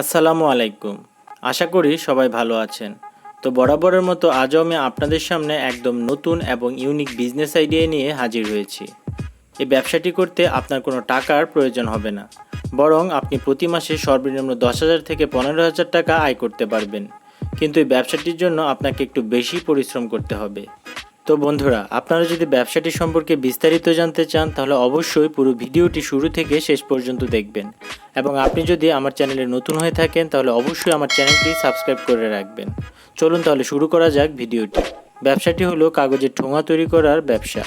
আসসালামু আলাইকুম। আশা করি সবাই ভালো আছেন। তো বরাবরের মতো আজও আমি আপনাদের সামনে একদম নতুন এবং ইউনিক বিজনেস আইডিয়া নিয়ে হাজির হয়েছি। এই ব্যবসাটি করতে আপনার কোনো টাকার প্রয়োজন হবে না। বরং আপনি প্রতি মাসে সর্বনিম্ন দশ হাজার থেকে পনেরো হাজার টাকা আয় করতে পারবেন। কিন্তু এই ব্যবসাটির জন্য আপনাকে একটু বেশি পরিশ্রম করতে হবে। তো বন্ধুরা, আপনারা যদি ব্যবসাটি সম্পর্কে বিস্তারিত জানতে চান, তাহলে অবশ্যই পুরো ভিডিওটি শুরু থেকে শেষ পর্যন্ত দেখবেন। এবং আপনি যদি আমার চ্যানেলে নতুন হয়ে থাকেন, তাহলে অবশ্যই আমার চ্যানেলটি সাবস্ক্রাইব করে রাখবেন। চলুন তাহলে শুরু করা যাক ভিডিওটি। ব্যবসাটি হলো কাগজের ঠোঙা তৈরি করার ব্যবসা।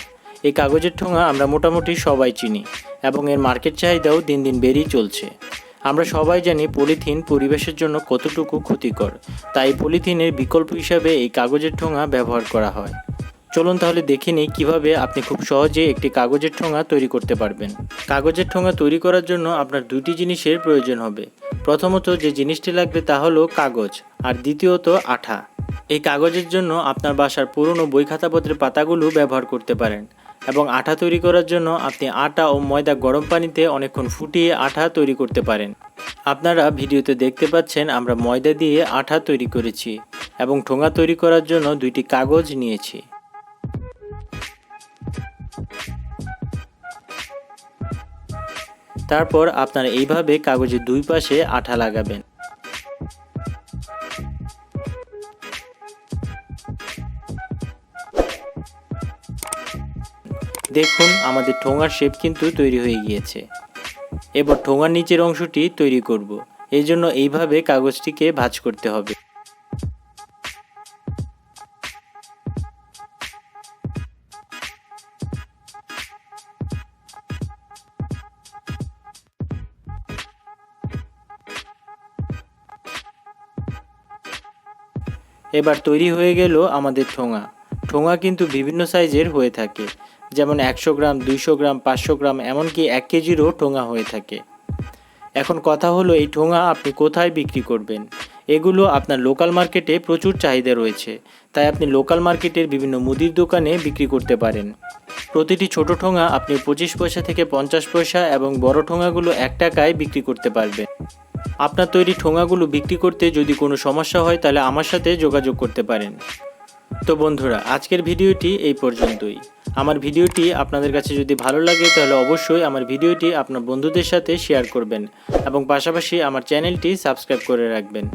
এই কাগজের ঠোঙা আমরা মোটামুটি সবাই চিনি, এবং এর মার্কেট চাহিদাও দিন দিন বেড়েই চলছে। আমরা সবাই জানি পলিথিন পরিবেশের জন্য কতটুকু ক্ষতিকর। তাই পলিথিনের বিকল্প হিসাবে এই কাগজের ঠোঙা ব্যবহার করা হয়। চলুন তাহলে দেখে নিই কীভাবে আপনি খুব সহজে একটি কাগজের ঠোঙা তৈরি করতে পারবেন। কাগজের ঠোঙা তৈরি করার জন্য আপনার দুটি জিনিসের প্রয়োজন হবে। প্রথমত যে জিনিসটি লাগবে তা হলো কাগজ আর দ্বিতীয়ত আঠা। এই কাগজের জন্য আপনার বাসার পুরনো বই খাতাপত্রের পাতাগুলো ব্যবহার করতে পারেন এবং আঠা তৈরি করার জন্য আপনি আটা ও ময়দা গরম পানিতে অনেকক্ষণ ফুটিয়ে আঠা তৈরি করতে পারেন। আপনারা ভিডিওতে দেখতে পাচ্ছেন আমরা ময়দা দিয়ে আঠা তৈরি করেছি এবং ঠোঙা তৈরি করার জন্য দুইটি কাগজ নিয়েছি। তারপর আপনারা এইভাবে কাগজের দুই পাশে আঠা লাগাবেন। দেখুন, আমাদের ঠোঙার শেপ কিন্তু তৈরি হয়ে গিয়েছে। এবার ঠোঙার নিচের অংশটি তৈরি করব। এই জন্য এইভাবে কাগজটিকে ভাঁজ করতে হবে। এবার তৈরি হয়ে গেল আমাদের ঠোঙা। ঠোঙা কিন্তু বিভিন্ন সাইজের হয়ে থাকে। যেমন একশো গ্রাম, দুইশো গ্রাম, পাঁচশো গ্রাম, এমনকি এক কেজিরও ঠোঙা হয়ে থাকে। এখন কথা হলো, এই ঠোঙা আপনি কোথায় বিক্রি করবেন? এগুলো আপনার লোকাল মার্কেটে প্রচুর চাহিদা রয়েছে। তাই আপনি লোকাল মার্কেটের বিভিন্ন মুদির দোকানে বিক্রি করতে পারেন। প্রতিটি ছোট ঠোঙা আপনি পঁচিশ পয়সা থেকে পঞ্চাশ পয়সা এবং বড় ঠোঙাগুলো এক টাকায় বিক্রি করতে পারবেন। আপনার তৈরি ঠোঙাগুলো বিক্রি করতে যদি কোনো সমস্যা হয়, তাহলে আমার সাথে যোগাযোগ করতে পারেন। তো বন্ধুরা, আজকের ভিডিওটি এই পর্যন্তই। আমার ভিডিওটি আপনাদের কাছে যদি ভালো লাগে, তাহলে অবশ্যই আমার ভিডিওটি আপনার বন্ধুদের সাথে শেয়ার করবেন এবং পাশাপাশি আমার চ্যানেলটি সাবস্ক্রাইব করে রাখবেন।